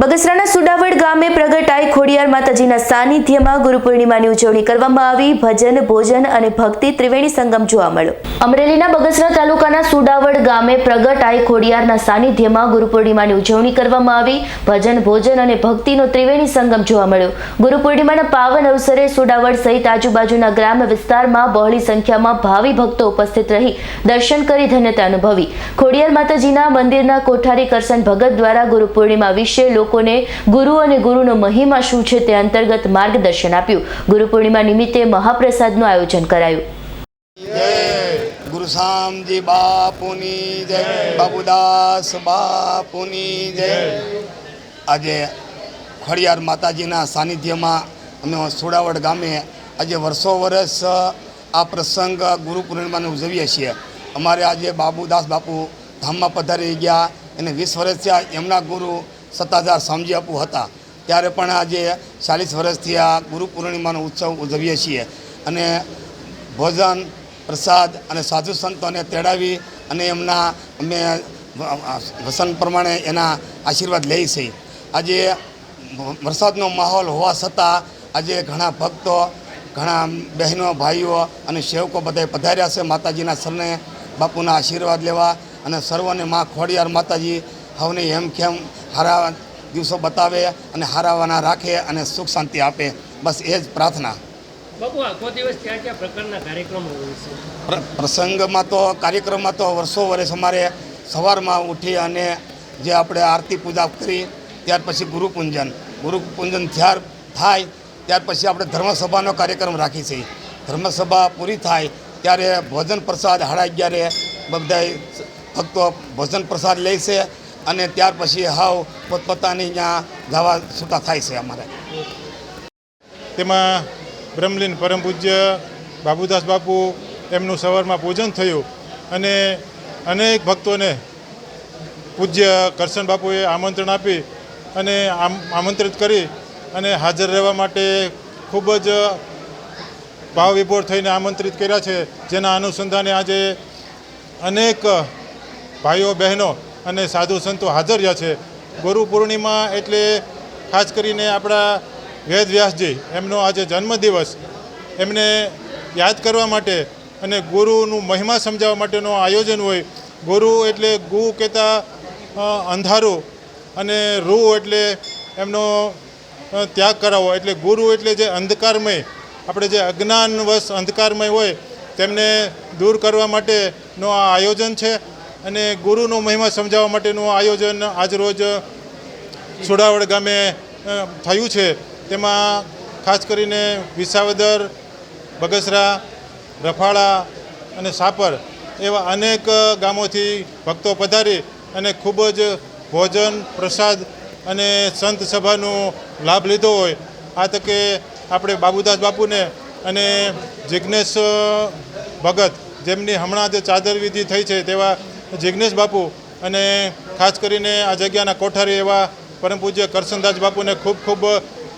બગસરાના સુડાવડ ગામે પ્રગટાઈ ખોડિયાર માતાજીના સાનિધ્યમાં ગુરુ પૂર્ણિમાની ઉજવણી કરવામાં આવી. ભજન, ભોજન અને ભક્તિ ત્રિવેણી સંગમ જોવા મળ્યો. અમરેલીના બગસરા તાલુકાના સુડાવડ ગામે પ્રગટાઈ ખોડિયારના સાનિધ્યમાં ગુરુ પૂર્ણિમાની ઉજવણી કરવામાં આવી. ભજન, ભોજન અને ભક્તિનો ત્રિવેણી સંગમ જોવા મળ્યો. ગુરુ પૂર્ણિમાના પાવન અવસરે સુડાવડ સહિત આજુબાજુના ગ્રામ્ય વિસ્તારમાં બહોળી સંખ્યામાં ભાવિ ભક્તો ઉપસ્થિત રહી દર્શન કરી ધન્યતા અનુભવી. ખોડિયાર માતાજીના મંદિરના કોઠારી કરશન ભગત દ્વારા ગુરુ પૂર્ણિમા વિશે લોકોને ગુરુ અને ગુરુનો મહિમા શું છે તે અંતર્ગત માર્ગદર્શન આપ્યું. ગુરુ પૂર્ણિમા નિમિત્તે મહાપ્રસાદનું આયોજન કરાયું. ગુરુ શામજી બાપુની જય. બાબુદાસ બાપુની જય. આજે ખોડિયાર માતાજીના સાનિધ્યમાં અમે સોડાવડ ગામે આજે વર્ષો વર્ષ આ પ્રસંગ ગુરુ પૂર્ણિમાને ઉજવીએ છીએ. અમારે આજે બાબુદાસ બાપુ ધામમાં પધારી ગયા એને વીસ વર્ષ થયા એમના ગુરુ સત્તાધાર સમજી આપું હતા. ત્યારે પણ આજે ચાલીસ વર્ષથી આ ગુરુ પૂર્ણિમાનો ઉત્સવ ઉજવીએ છીએ. અને ભોજન, પ્રસાદ અને સાધુ સંતોને તેડાવી અને એમના અમે વસન પ્રમાણે એના આશીર્વાદ લઈ છે. આજે વરસાદનો માહોલ હોવા છતાં આજે ઘણા ભક્તો, ઘણા બહેનો, ભાઈઓ અને સેવકો બધા પધાર્યા છે માતાજીના સરને બાપુના આશીર્વાદ લેવા અને સર્વને માં ખોડિયાર માતાજી, હવને એમ કેમ હારા દિવસો બતાવે અને હારાવાના રાખે અને સુખ શાંતિ આપે. બસ એ જ પ્રાર્થના. પ્રસંગમાં તો કાર્યક્રમમાં તો વર્ષો વર્ષ અમારે સવારમાં ઉઠી અને જે આપણે આરતી પૂજા કરી ત્યાર પછી ગુરુપૂંજન ગુરુપૂંજન ત્યાર થાય ત્યાર પછી આપણે ધર્મસભાનો કાર્યક્રમ રાખી છે. ધર્મસભા પૂરી થાય ત્યારે ભોજન પ્રસાદ સાડા અગિયારે બધા ભક્તો ભોજન પ્રસાદ લે છે. અને ત્યાર પછી હાવ પોતપોતાની ત્યાં જવા છૂટા થાય છે અમારે. તેમાં બ્રહ્મલીન પરમ પૂજ્ય બાબુદાસ બાપુ એમનું સવારમાં પૂજન થયું અને અનેક ભક્તોને પૂજ્ય કરશન બાપુએ આમંત્રણ આપી અને આમ, આમંત્રિત કરી અને હાજર રહેવા માટે ખૂબ જ ભાવ વિભોર થઈને આમંત્રિત કર્યા છે. જેના અનુસંધાને આજે અનેક ભાઈઓ બહેનો અને સાધુ સંતો હાજર રહ્યા છે. ગુરુ પૂર્ણિમા એટલે ખાસ કરીને આપણા વેદ વ્યાસજી, એમનો આજે જન્મદિવસ. એમને યાદ કરવા માટે અને ગુરુનું મહિમા સમજાવવા માટેનું આયોજન હોય. ગુરુ એટલે ગુ કહેતા અંધારું અને રૂ એટલે એમનો ત્યાગ કરાવો એટલે ગુરુ એટલે જે અંધકારમય, આપણે જે અજ્ઞાનવશ અંધકારમય હોય, તેમને દૂર કરવા માટેનો આ આયોજન છે. અને ગુરુનો મહિમા સમજાવવા માટેનું આયોજન આજરોજ સોડાવડ ગામે થયું છે. તેમાં ખાસ કરીને વિસાવદર, બગસરા, રફાળા અને સાપર એવા અનેક ગામોથી ભક્તો પધારી અને ખૂબ જ ભોજન, પ્રસાદ અને સંત સભાનો લાભ લીધો હોય. આ તકે આપણે બાબુદાસ બાપુને અને જિજ્ઞેશ ભગત જેમની હમણાં જે ચાદર વિધિ થઈ છે તેવા જિજ્ઞેશ બાપુ અને ખાસ કરીને આ જગ્યાના કોઠારી એવા પરમ પૂજ્ય કરશનદાસ બાપુને ખૂબ ખૂબ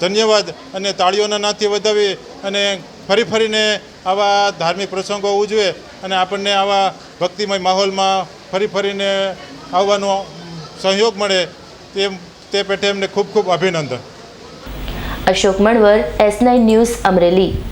ધન્યવાદ અને તાળીઓના નાથી વધાવી અને ફરી ફરીને આવા ધાર્મિક પ્રસંગો ઉજવે અને આપણને આવા ભક્તિમય માહોલમાં ફરી ફરીને આવવાનો સહયોગ મળે તે તે પેટે એમને ખૂબ ખૂબ અભિનંદન. Ashok Manvar, S nine news Amreli.